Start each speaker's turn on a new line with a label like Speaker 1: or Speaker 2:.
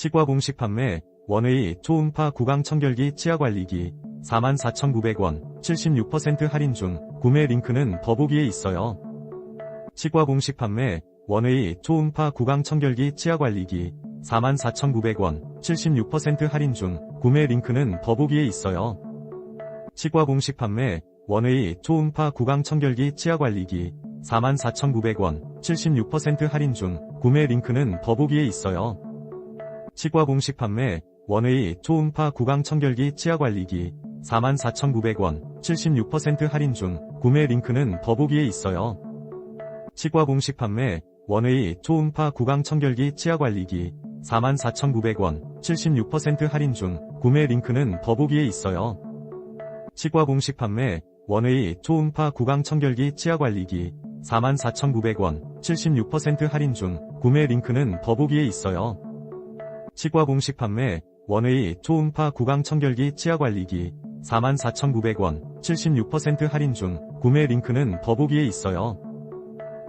Speaker 1: 치과 공식 판매 원의 초음파 구강 청결기 치아 관리기 44,900원 76% 할인 중 구매 링크는 더보기에 있어요. 치과 공식 판매 원의 초음파 구강 청결기 치아 관리기 44,900원 76% 할인 중 구매 링크는 더보기에 있어요. 치과 공식 판매 원의 초음파 구강 청결기 치아 관리기 44,900원 76% 할인 중 구매 링크는 더보기에 있어요. 치과 공식 판매 원의 초음파 구강 청결기 치아 관리기 44,900원 76% 할인 중 구매 링크는 더보기에 있어요. 치과 공식 판매 원의 초음파 구강 청결기 치아 관리기 44,900원 76% 할인 중 구매 링크는 더보기에 있어요. 치과 공식 판매 원의 초음파 구강 청결기 치아 관리기 44,900원 76% 할인 중 구매 링크는 더보기에 있어요. 치과 공식 판매 원의 초음파 구강 청결기 치아 관리기 44,900원 76% 할인 중 구매 링크는 더보기에 있어요.